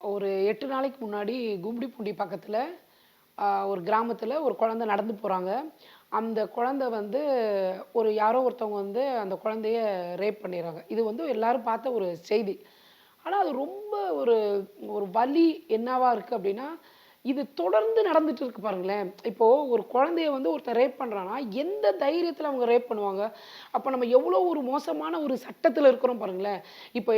ஒரு எட்டு நாளைக்கு முன்னாடி கும்டிப்பூண்டி பக்கத்தில் ஒரு கிராமத்தில் ஒரு குழந்தை நடந்து போகிறாங்க அந்த குழந்தை வந்து ஒரு யாரோ ஒருத்தவங்க வந்து அந்த குழந்தைய ரேப் பண்ணிடுறாங்க. இது வந்து எல்லாரும் பார்த்த ஒரு செய்தி. ஆனால் அது ரொம்ப ஒரு ஒரு வலி என்னவா இருக்குது அப்படின்னா இது தொடர்ந்து நடந்துட்டு இருக்கு பாருங்களேன். இப்போ ஒரு குழந்தைய வந்து ஒருத்தர் ரேப் பண்ணுறான்னா எந்த தைரியத்தில் அவங்க ரேப் பண்ணுவாங்க? அப்போ நம்ம எவ்வளோ ஒரு மோசமான ஒரு சட்டத்தில் இருக்கிறோம் பாருங்களேன். இப்போ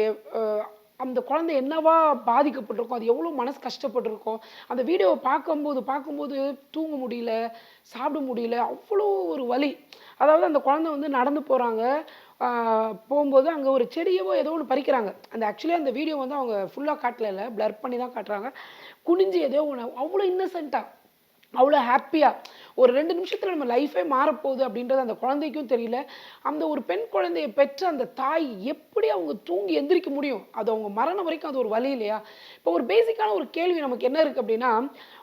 அந்த குழந்தை என்னவா பாதிக்கப்பட்டிருக்கும்? அது எவ்வளோ மனசு கஷ்டப்பட்டிருக்கும்? அந்த வீடியோவை பார்க்கும்போது பார்க்கும்போது தூங்க முடியல சாப்பிட முடியல அவ்வளோ ஒரு வலி. அதாவது அந்த குழந்தை வந்து நடந்து போகிறாங்க போகும்போது அங்கே ஒரு செடியவோ ஏதோ ஒன்று பறிக்கிறாங்க. அந்த ஆக்சுவலி அந்த வீடியோ வந்து அவங்க ஃபுல்லாக காட்டல இல்லை பிளர் பண்ணி தான் காட்டுறாங்க. குனிஞ்சு ஏதோ ஒன்று அவ்வளோ இன்னசென்ட்டாக அவ்வளோ ஹாப்பியாக ஒரு ரெண்டு நிமிஷத்தில் நம்ம லைஃபே மாறப்போகுது அப்படின்றது அந்த குழந்தைக்கும் தெரியல. அந்த ஒரு பெண் குழந்தையை பெற்ற அந்த தாய் எப்படி அவங்க தூங்கி எந்திரிக்க முடியும்? அது அவங்க மரணம் வரைக்கும் அது ஒரு வழி இல்லையா? இப்போ ஒரு பேசிக்கான ஒரு கேள்வி நமக்கு என்ன இருக்குது அப்படின்னா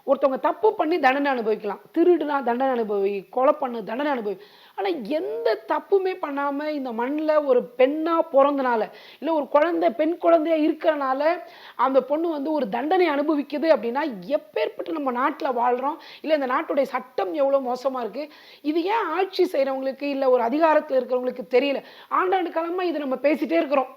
ஒருத்தவங்க தப்பு பண்ணி தண்டனை அனுபவிக்கலாம். திருடுனா தண்டனை அனுபவி கொலை பண்ணு தண்டனை அனுபவி. ஆனால் எந்த தப்புமே பண்ணாமல் இந்த மண்ணில் ஒரு பெண்ணாக பிறந்தனால இல்லை ஒரு குழந்தை பெண் குழந்தையாக இருக்கிறனால அந்த பொண்ணு வந்து ஒரு தண்டனை அனுபவிக்குது அப்படின்னா எப்பேற்பட்டு நம்ம நாட்டில் வாழ்கிறோம் இல்லை இந்த நாட்டுடைய சட்டம் எவ்வளோ மோசமாக இருக்குது இது ஏன் ஆட்சி செய்கிறவங்களுக்கு இல்லை ஒரு அதிகாரத்தில் இருக்கிறவங்களுக்கு தெரியல? ஆண்டாண்டு காலமாக இது நம்ம பேசிகிட்டே இருக்கிறோம்.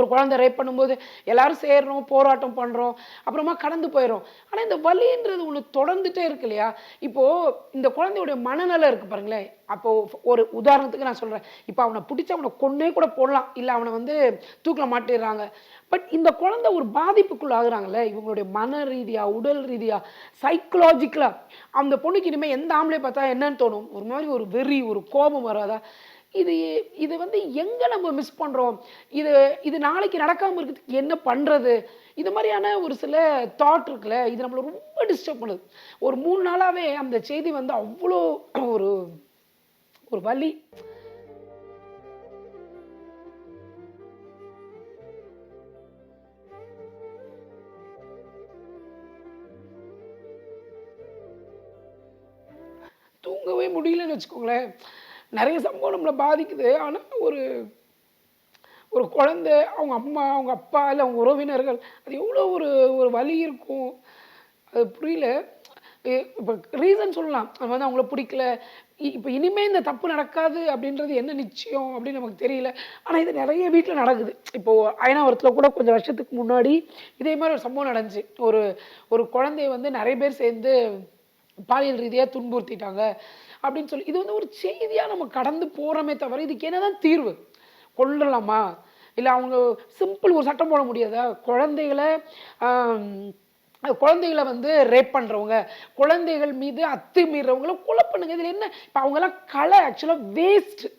ஒரு குழந்தை ரேப் பண்ணும்போது எல்லாரும் சேர்றோம் போராட்டம் பண்ணுறோம் அப்புறமா கடந்து போயிடும் ஆனால் இந்த வலின்றது ஒன்று தொடர்ந்துட்டே இருக்கு இல்லையா? இப்போது இந்த குழந்தையுடைய மனநலம் இருக்கு பாருங்களேன். அப்போது ஒரு உதாரணத்துக்கு நான் சொல்கிறேன் இப்போ அவனை பிடிச்சி அவனை கொன்னே கூட போடலாம். இல்லை அவனை வந்து தூக்கில் மாட்டிடுறாங்க. பட் இந்த குழந்தை ஒரு பாதிப்புக்குள்ள ஆகுறாங்கல்ல? இவங்களுடைய மன ரீதியாக உடல் ரீதியாக சைக்கலாஜிக்கலாக அந்த பொண்ணுக்கு இனிமேல் எந்த ஆம்பளை பார்த்தா என்னன்னு தோணும்? ஒரு மாதிரி ஒரு வெறி ஒரு கோபம் வராதா? இது இது வந்து எங்கே நம்ம மிஸ் பண்ணுறோம் இது இது நாளைக்கு நடக்காமல் இருக்கிறதுக்கு என்ன பண்ணுறது இது மாதிரியான ஒரு சில தாட் இருக்குல்ல இது நம்மளை ரொம்ப டிஸ்டர்ப் பண்ணுது. ஒரு மூணு நாளாகவே அந்த செய்தி வந்து அவ்வளோ ஒரு ஒரு வலி. தூங்கவே முடியலன்னு வச்சுக்கோங்களேன். நிறைய சம்பவம் நம்மளை பாதிக்குது. ஆனால் ஒரு ஒரு குழந்தை அவங்க அம்மா அவங்க அப்பா இல்லை அவங்க உறவினர்கள் அது எவ்வளோ ஒரு ஒரு வழி இருக்கும். அது புரியல. இப்போ ரீசன் சொல்லலாம். அது வந்து அவங்கள பிடிக்கல. இப்போ இனிமேல் இந்த தப்பு நடக்காது அப்படின்றது என்ன நிச்சயம் அப்படின்னு நமக்கு தெரியல. ஆனால் இது நிறைய வீட்டில் நடக்குது. இப்போது அயனாவரத்தில் கூட கொஞ்சம் வருஷத்துக்கு முன்னாடி இதே மாதிரி ஒரு சம்பவம் நடந்துச்சு. ஒரு ஒரு குழந்தைய வந்து நிறைய பேர் சேர்ந்து பாலியல் ரீதியாக துன்புறுத்திட்டாங்க. அப்படின்னு சொல்லி இது வந்து ஒரு செய்தியாக நம்ம கடந்து போகிறோமே தவிர இதுக்கு என்னதான் தீர்வு? கொள்ளலாமா இல்லை அவங்க சிம்பிள் ஒரு சட்டம் போட முடியாதா? குழந்தைகளை குழந்தைகளை வந்து ரேப் பண்ணுறவங்க குழந்தைகள் மீது அத்துமீறவங்கள கொலை பண்ணுங்க. இதில் என்ன? இப்போ அவங்கெல்லாம் கலை ஆக்சுவலாக வேஸ்ட்டு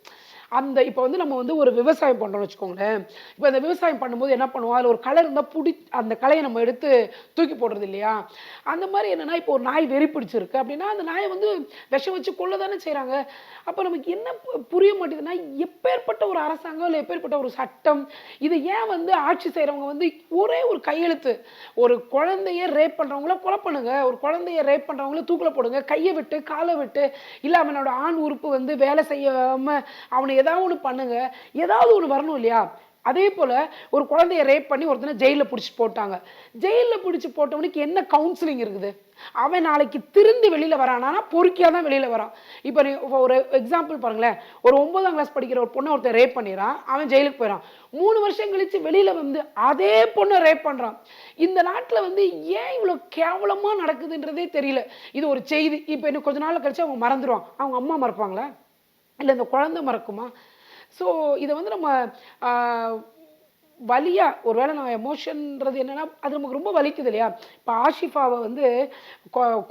அந்த இப்போ வந்து நம்ம வந்து ஒரு விவசாயம் பண்ணுறோம்னு வச்சுக்கோங்களேன். இப்போ அந்த விவசாயம் பண்ணும்போது என்ன பண்ணுவோம்? அதில் ஒரு களை இருந்தால் பிடி அந்த கலையை நம்ம எடுத்து தூக்கி போடுறது இல்லையா? அந்த மாதிரி என்னென்னா இப்போ ஒரு நாய் வெறி பிடிச்சிருக்கு அப்படின்னா அந்த நாயை வந்து விஷம் வச்சு கொள்ள தானே செய்கிறாங்க அப்போ நமக்கு என்ன புரிய மாட்டேங்குதுன்னா எப்பேற்பட்ட ஒரு அரசாங்கம் இல்லை எப்பேற்பட்ட ஒரு சட்டம் இது ஏன் வந்து ஆட்சி செய்கிறவங்க வந்து ஒரே ஒரு கையெழுத்து ஒரு குழந்தைய ரேப் பண்ணுறவங்கள கொலை பண்ணுங்க ஒரு குழந்தைய ரேப் பண்ணுறவங்கள தூக்கில் போடுங்க கையை விட்டு காலை விட்டு இல்லை அவனோட ஆண் உறுப்பு வந்து வேலை செய்யாமல் அவனை ஏதாவது ஒன்று பண்ணுங்க. ஏதாவது ஒன்று வரணும் இல்லையா? அதே போல் ஒரு குழந்தைய ரேப் பண்ணி ஒருத்தனை ஜெயிலில் பிடிச்சி போட்டாங்க. ஜெயிலில் பிடிச்சி போட்டவனுக்கு என்ன கவுன்சிலிங் இருக்குது? அவன் நாளைக்கு திருந்தி வெளியில் வரானா? பொறுக்கியாக தான் வெளியில் வரான். இப்போ நீ ஒரு எக்ஸாம்பிள் பாருங்களேன். ஒரு ஒன்பதாம் கிளாஸ் படிக்கிற ஒரு பொண்ணை ஒருத்தன் ரேப் பண்ணிடுறான். அவன் ஜெயிலுக்கு போயிடான் மூணு வருஷம் கழிச்சு வெளியில் வந்து அதே பொண்ணை ரேப் பண்ணுறான் இந்த நாட்டில் வந்து ஏன் இவ்வளோ கேவலமாக நடக்குதுன்றதே தெரியல. இது ஒரு செய்தி. இப்போ இன்னும் கொஞ்ச நாள் கழிச்சு அவங்க மறந்துடுவான் அவங்க அம்மா மறப்பாங்களே? இல்லை இந்த குழந்தை மறக்குமா? ஸோ இதை வந்து நம்ம வலியாக ஒரு ஒருவேளை நான் எமோஷன்ன்றது என்னன்னா அது நமக்கு ரொம்ப வலிக்குது இல்லையா? இப்போ ஆஷிஃபாவை வந்து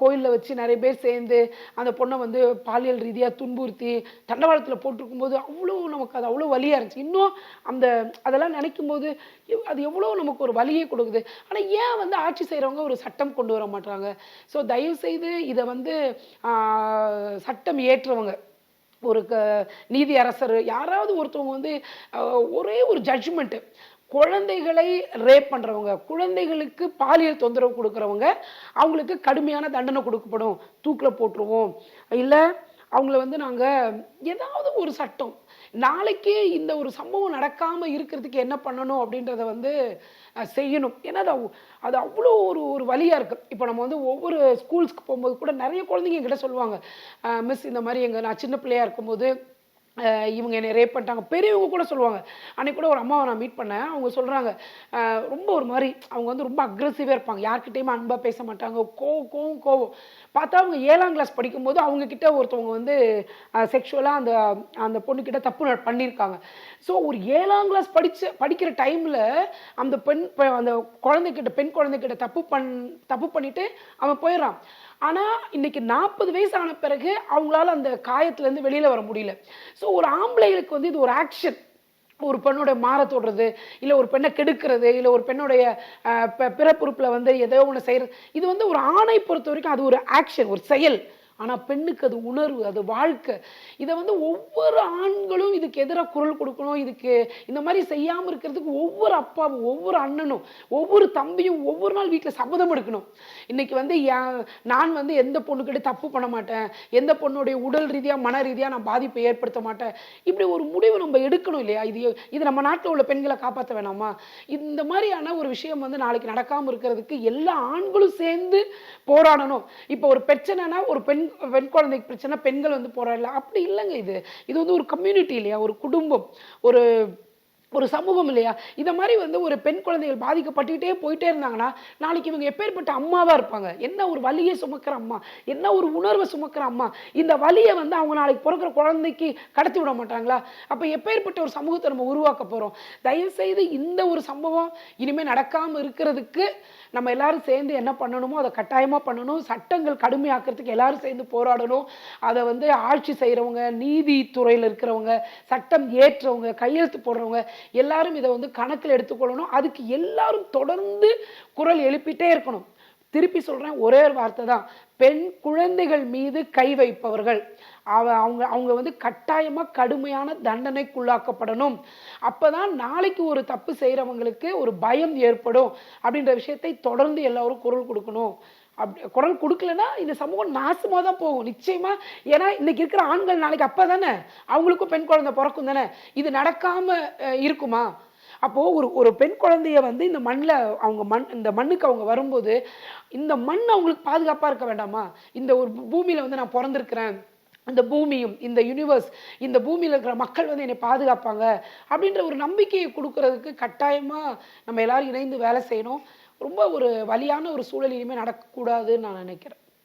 கோயிலில் வச்சு நிறைய பேர் சேர்ந்து அந்த பொண்ணை வந்து பாலியல் ரீதியாக துன்புறுத்தி தண்டவாளத்தில் போட்டிருக்கும்போது அவ்வளோ நமக்கு அது அவ்வளோ வலியாக இருந்துச்சு. இன்னும் அந்த அதெல்லாம் நினைக்கும் போது அது எவ்வளோ நமக்கு ஒரு வலியை கொடுக்குது. ஆனால் ஏன் வந்து ஆட்சி செய்கிறவங்க ஒரு சட்டம் கொண்டு வர மாட்டாங்க ஸோ தயவுசெய்து இதை வந்து சட்டம் ஏற்றவங்க. ஒரு க நீதி அரசர் யாராவது ஒருத்தவங்க வந்து ஒரே ஒரு ஜட்ஜ்மெண்ட்டு குழந்தைகளை ரேப் பண்ணுறவங்க குழந்தைகளுக்கு பாலியல் தொந்தரவு கொடுக்குறவங்க அவங்களுக்கு கடுமையான தண்டனை கொடுக்கப்படும். தூக்கில் போட்டுருவோம். இல்லை அவங்கள வந்து நாங்கள் ஏதாவது ஒரு சட்டம். நாளைக்கே இந்த ஒரு சம்பவம் நடக்காமல் இருக்கிறதுக்கு என்ன பண்ணணும் அப்படின்றத வந்து செய்யணும். ஏன்னா அது அது அவ்வளோ ஒரு ஒரு வழியாக இருக்கு. இப்போ நம்ம வந்து ஒவ்வொரு ஸ்கூல்ஸ்க்கு போகும்போது கூட நிறைய குழந்தைங்க என்கிட்ட சொல்லுவாங்க மிஸ் இந்த மாதிரி எங்கள் நான் சின்ன பிள்ளையாக இருக்கும்போது இவங்க என்னை ரேப் பண்ணிட்டாங்க. பெரியவங்க கூட சொல்லுவாங்க. அன்னைக்கு கூட ஒரு அம்மாவை நான் மீட் பண்ணேன். அவங்க சொல்கிறாங்க ரொம்ப ஒரு மாதிரி அவங்க வந்து ரொம்ப அக்ரெசிவாக இருப்பாங்க. யார்கிட்டயுமே அன்பாக பேச மாட்டாங்க. கோவம் கோவம் கோவம். பார்த்தா அவங்க ஏழாம் கிளாஸ் படிக்கும்போது அவங்கக்கிட்ட ஒருத்தவங்க வந்து செக்ஷுவலாக அந்த அந்த பொண்ணுக்கிட்ட தப்பு பண்ணியிருக்காங்க. ஸோ ஒரு ஏழாம் கிளாஸ் படித்து படிக்கிற டைமில் அந்த பெண் அந்த குழந்தைக்கிட்ட பெண் குழந்தைக்கிட்ட தப்பு பண் தப்பு பண்ணிவிட்டு அவன் போயிடுறான். ஆனால் இன்னைக்கு நாற்பது வயசு ஆன பிறகு அவங்களால அந்த காயத்துலேருந்து வெளியில் வர முடியல. ஸோ ஒரு ஆம்பளைகளுக்கு வந்து இது ஒரு ஆக்ஷன் ஒரு பெண்ணோட மாற தொடுறது இல்லை ஒரு பெண்ணை கெடுக்கிறது இல்லை ஒரு பெண்ணுடைய பிறப்புறுப்பில் வந்து ஏதோ ஒன்று செய்கிறது இது வந்து ஒரு ஆணை பொறுத்த வரைக்கும் அது ஒரு ஆக்ஷன் ஒரு செயல். ஆனால் பெண்ணுக்கு அது உணர்வு அது வாழ்க்கை. இதை வந்து ஒவ்வொரு ஆண்களும் இதுக்கு எதிராக குரல் கொடுக்கணும் இதுக்கு இந்த மாதிரி செய்யாமல் இருக்கிறதுக்கு ஒவ்வொரு அப்பாவும் ஒவ்வொரு அண்ணனும் ஒவ்வொரு தம்பியும் ஒவ்வொரு நாள் வீட்டில் சபதம் எடுக்கணும். இன்னைக்கு வந்து நான் வந்து எந்த பொண்ணுக்கிட்ட தப்பு பண்ண மாட்டேன் எந்த பொண்ணுடைய உடல் ரீதியாக மன ரீதியாக நான் பாதிப்பை ஏற்படுத்த மாட்டேன். இப்படி ஒரு முடிவு நம்ம எடுக்கணும் இல்லையா? இது இது நம்ம நாட்டில் உள்ள பெண்களை காப்பாற்ற வேணாமா? இந்த மாதிரியான ஒரு விஷயம் வந்து நாளைக்கு நடக்காமல் இருக்கிறதுக்கு எல்லா ஆண்களும் சேர்ந்து போராடணும். இப்போ ஒரு பிரச்சனைனா ஒரு பெண் பெண் குழந்தைக்கு பிரச்சனை பெண்கள் வந்து போராடலாம் அப்படி இல்லைங்க இது. இது வந்து ஒரு கம்யூனிட்டி இல்லையா? ஒரு குடும்பம். ஒரு ஒரு சமூகம் இல்லையா? இதை மாதிரி வந்து ஒரு பெண் குழந்தைகள் பாதிக்கப்பட்டுக்கிட்டே போயிட்டே இருந்தாங்கன்னா நாளைக்கு இவங்க எப்பேற்பட்ட அம்மாவாக இருப்பாங்க? என்ன ஒரு வலியை சுமக்கிற அம்மா? என்ன ஒரு உணர்வை சுமக்கிற அம்மா? இந்த வலியை வந்து அவங்க நாளைக்கு பிறக்கிற குழந்தைக்கு கடத்தி விட மாட்டாங்களா? அப்போ எப்பேற்பட்ட ஒரு சமூகத்தை நம்ம உருவாக்க போகிறோம் தயவுசெய்து இந்த ஒரு சம்பவம் இனிமேல் நடக்காமல் இருக்கிறதுக்கு நம்ம எல்லாரும் சேர்ந்து என்ன பண்ணணுமோ அதை கட்டாயமாக பண்ணணும். சட்டங்கள் கடுமையாக்கிறதுக்கு எல்லாரும் சேர்ந்து போராடணும். அதை வந்து ஆட்சி செய்கிறவங்க நீதித்துறையில் இருக்கிறவங்க சட்டம் ஏற்றவங்க கையெழுத்து போடுறவங்க எல்லாரும் இதை வந்து கணக்கில் எடுத்துக்கொள்ளணும். அதுக்கு எல்லாரும் தொடர்ந்து குரல் எழுப்பிட்டே இருக்கணும். திருப்பி சொல்கிறேன் ஒரே ஒரு வார்த்தை தான். பெண் குழந்தைகள் மீது கை வைப்பவர்கள். அவ அவங்க அவங்க வந்து கட்டாயமாக கடுமையான தண்டனைக்குள்ளாக்கப்படணும். அப்பதான் நாளைக்கு ஒரு தப்பு செய்கிறவங்களுக்கு ஒரு பயம் ஏற்படும் அப்படின்ற விஷயத்தை தொடர்ந்து எல்லாரும் குரல் கொடுக்கணும். அப்படி குரல் கொடுக்கலன்னா இந்த சமூகம் நாசமாக தான் போகும். நிச்சயமாக ஏன்னா இன்றைக்கி இருக்கிற ஆண்கள் நாளைக்கு அப்பா தானே அவங்களுக்கும் பெண் குழந்தை பிறக்கும் தானே? இது நடக்காமல் இருக்குமா? அப்போது ஒரு ஒரு பெண் குழந்தைய வந்து இந்த மண்ணில் அவங்க மண் இந்த மண்ணுக்கு அவங்க வரும்போது இந்த மண் அவங்களுக்கு பாதுகாப்பாக இருக்க வேண்டாமா? இந்த ஒரு பூமியில் வந்து நான் பிறந்திருக்கிறேன். இந்த பூமியும் இந்த யூனிவர்ஸ் இந்த பூமியில் இருக்கிற மக்கள் வந்து என்னை பாதுகாப்பாங்க. அப்படின்ற ஒரு நம்பிக்கையை கொடுக்கறதுக்கு கட்டாயமாக நம்ம எல்லோரும் இணைந்து வேலை செய்யணும். ரொம்ப ஒரு வலியான ஒரு சூழல் இனிமேல் நடக்கக்கூடாதுன்னு நான் நினைக்கிறேன்.